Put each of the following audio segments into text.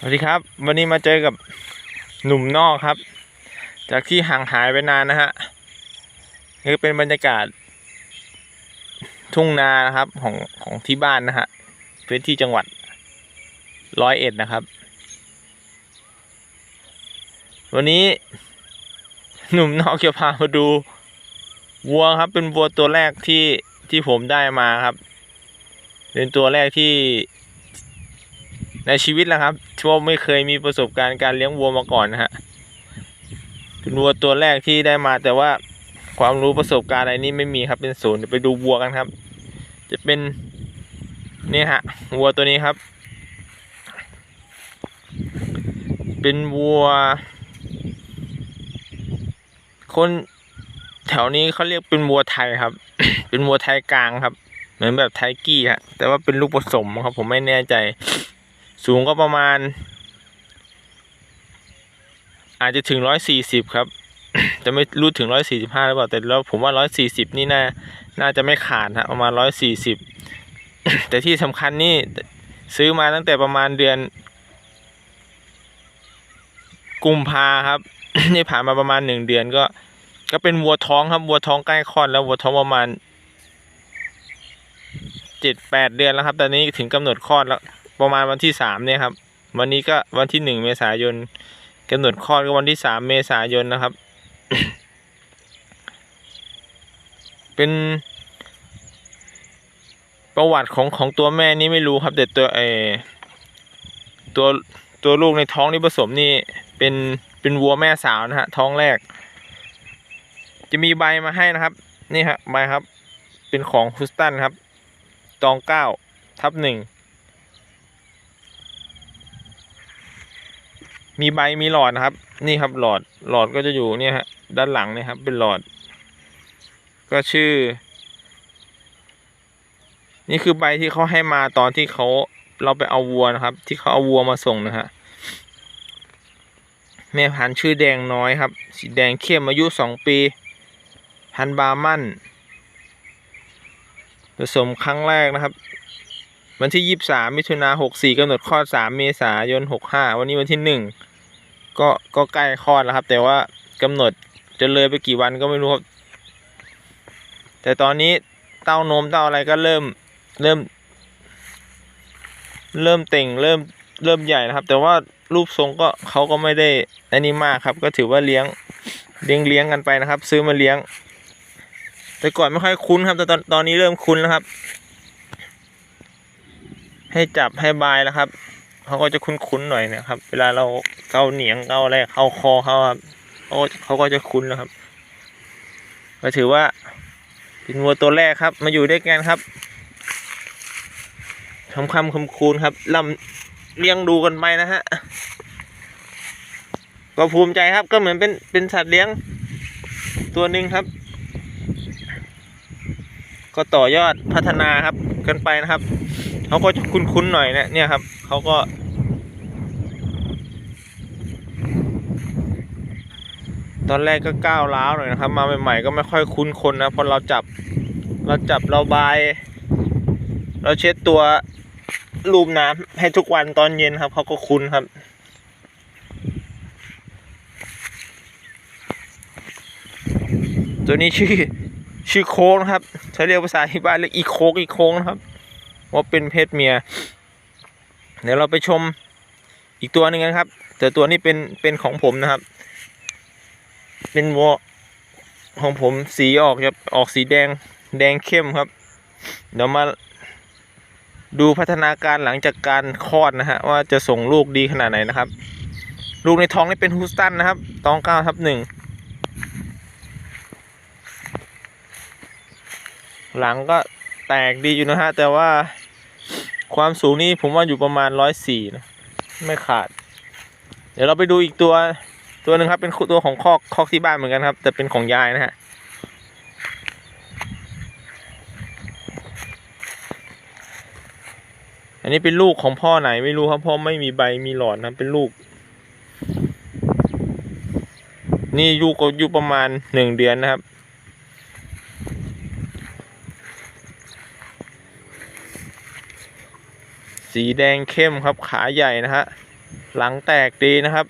สวัสดีครับ วันนี้มาเจอกับหนุ่มนอกครับ จากที่ห่างหายไปนานนะฮะนี่เป็นบรรยากาศ ทุ่งนานะครับของของที่บ้านนะฮะพื้นที่จังหวัดร้อยเอ็ดนะครับ วันนี้ หนุ่มนอกจะพามาดูวัวครับเป็นวัวตัวแรกที่ที่ผมได้มาครับ เป็นตัวแรกที่ในชีวิตนะครับ ว่าไม่เคยมีประสบการณ์การเลี้ยงวัวมาก่อนนะฮะเป็นวัวตัวแรกที่ได้มาแต่ว่าความรู้ประสบการณ์อะไรนี้ไม่มีครับเป็นศูนย์เดี๋ยวไปดูวัวกันครับ จะเป็นนี่ฮะวัวตัวนี้ครับ เป็นวัว คนแถวนี้เขาเรียกเป็นวัวไทยครับ เป็นวัวไทยกลางครับ เหมือนแบบไทยกี้ฮะแต่ว่าเป็นลูกผสมครับ ผมไม่แน่ใจ สูงก็ประมาณ อาจจะถึงร้อยสี่สิบครับ จะไม่รู้ถึงร้อยสี่สิบห้าหรือเปล่า แต่แล้วผมว่าร้อยสี่สิบนี่น่า น่าจะไม่ขาดฮะประมาณร้อยสี่สิบแต่ที่สำคัญนี่ซื้อมาตั้งแต่ประมาณเดือน กุมภาครับ นี่ผ่านมาประมาณหนึ่งเดือนก็ ก็เป็นวัวท้องครับวัวท้องใกล้คลอดแล้ววัวท้องประมาณเจ็ดแปดเดือนแล้วครับ ตอนนี้ถึงกำหนดคลอดแล้ว ประมาณวันที่สามเนี่ยครับ วันนี้ก็วันที่หนึ่งเมษายนกำหนดคลอดก็วันที่สามเมษายนนะครับ เป็นประวัติของของตัวแม่นี่ไม่รู้ครับ แต่ตัวเอตัวตัวลูกในท้องที่ผสมนี่เป็นเป็นวัวแม่สาวนะฮะท้องแรก จะมีใบมาให้นะครับ นี่ฮะใบครับ เป็นของฮุสตันครับ ตองเก้าทับหนึ่ง มีใบมีหลอดนะครับ นี่ครับหลอดหลอดก็จะอยู่เนี่ยฮะด้านหลังเนี่ยครับ เป็นหลอด ก็ชื่อ นี่คือใบที่เขาให้มาตอนที่เขาเราไปเอาวัวนะครับ ที่เขาเอาวัวมาส่งนะฮะแม่พันธุ์ชื่อแดงน้อยครับ สีแดงเข้มอายุสองปี พันบามันผสมครั้งแรกนะครับ วันที่ยี่สามมิถุนาหกสี่กำหนดคลอดสามเมษายนหกห้าวันนี้วันที่หนึ่ง ก็ก็ใกล้คลอดแล้วครับ แต่ว่ากำหนดจะเลยไปกี่วันก็ไม่รู้ครับ แต่ตอนนี้เต้านมเต้าอะไรก็เริ่มเริ่ม เริ่มเต่งเริ่มเริ่มใหญ่นะครับ แต่ว่ารูปทรงก็เขาก็ไม่ได้อันนี้มากครับ ก็ถือว่าเลี้ยงเลี้ยงเลี้ยงกันไปนะครับ ซื้อมาเลี้ยง แต่ก่อนไม่ค่อยคุ้นครับ แต่ตอนตอนนี้เริ่มคุ้นแล้วครับ ให้จับให้บายแล้วครับ เขาก็จะคุ้นๆหน่อยนะครับ เวลาเราเกาเหนียงเกาอะไรเข้าคอเขาครับเขาเขาก็จะคุ้นแล้วครับ ก็ถือว่าเป็นวัวตัวแรกครับ มาอยู่ด้วยกันครับคำคำคำคูณครับลำเลี้ยงดูกันไปนะฮะก็ภูมิใจครับก็เหมือนเป็นเป็นสัตว์เลี้ยงตัวหนึ่งครับ ก็ต่อยอดพัฒนาครับกันไปนะครับ เขาก็จะคุ้นๆหน่อยนะเนี่ยครับเขาก็ ตอนแรกก็ก้าวร้าวหน่อยนะครับ มาใหม่ๆก็ไม่ค่อยคุ้นคนนะเพราะเราจับ เราจับเราบาย เราเช็ดตัวลูบน้ำให้ทุกวันตอนเย็นครับเขาก็คุ้นครับตัวนี้ชื่อชื่อโค้งครับใช้เรียกภาษาที่บ้านเรียกอีโค้งอีโค้งนะครับ ว่าเป็นเพศเมีย เดี๋ยวเราไปชมอีกตัวหนึ่งกันครับ แต่ตัวนี้เป็นเป็นของผมนะครับ เป็นวัวของผมสีออกจะออกสีแดงแดงเข้มครับ เดี๋ยวมาดูพัฒนาการหลังจากการคลอดนะฮะว่าจะส่งลูกดีขนาดไหนนะครับ ลูกในท้องนี่เป็นฮูสตันนะครับตองเก้าทับหนึ่งหลังก็ แตกดีอยู่นะฮะ แต่ว่าความสูงนี่ผมว่าอยู่ประมาณร้อยสี่นะไม่ขาด เดี๋ยวเราไปดูอีกตัวตัวหนึ่งครับเป็นตัวของคอกคอกที่บ้านเหมือนกันครับ แต่เป็นของยายนะฮะอันนี้เป็นลูกของพ่อไหนไม่รู้ครับพ่อไม่มีใบมีหลอดนะเป็นลูก นี่ลูกก็อยู่ประมาณหนึ่งเดือนนะครับ สีแดงเข้มครับขาใหญ่นะฮะหลังแตกดีนะครับ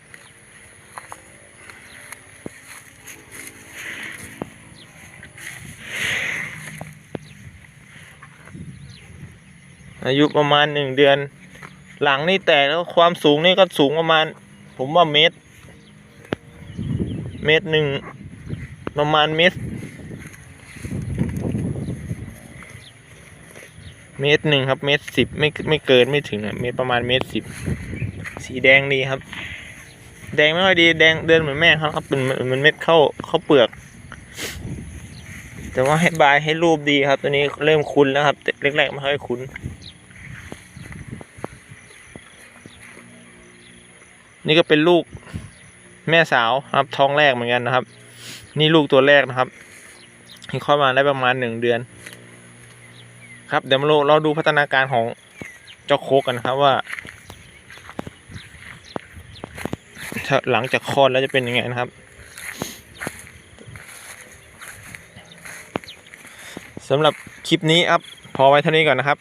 อายุประมาณหนึ่งเดือน หลังนี่แตกแล้วความสูงนี่ก็สูงประมาณ ผมว่าเมตร เมตรหนึ่งประมาณเมตร เมตรหนึ่งครับ เมตรสิบไม่ไม่เกินไม่ถึงอะเมตรประมาณเมตรสิบสีแดงดีครับ แดงไม่ค่อยดีแดงเดินเหมือนแม่ครับเป็นเป็นมันเม็ดเข้าเข้าเปลือก แต่ว่าให้บายให้รูปดีครับ ตัวนี้เริ่มคุ้นแล้วครับแต่แรกๆไม่ค่อยคุ้นนี่ก็เป็นลูกแม่สาวครับท้องแรกเหมือนกันนะครับ นี่ลูกตัวแรกนะครับที่คลอดมาได้ประมาณหนึ่งเดือน ครับเดี๋ยวมาเราเราดูพัฒนาการของเจ้าโคกกันครับว่าถ้าหลังจากคลอดแล้วจะเป็นยังไงนะครับสำหรับคลิปนี้ครับพอไว้เท่านี้ก่อนนะครับ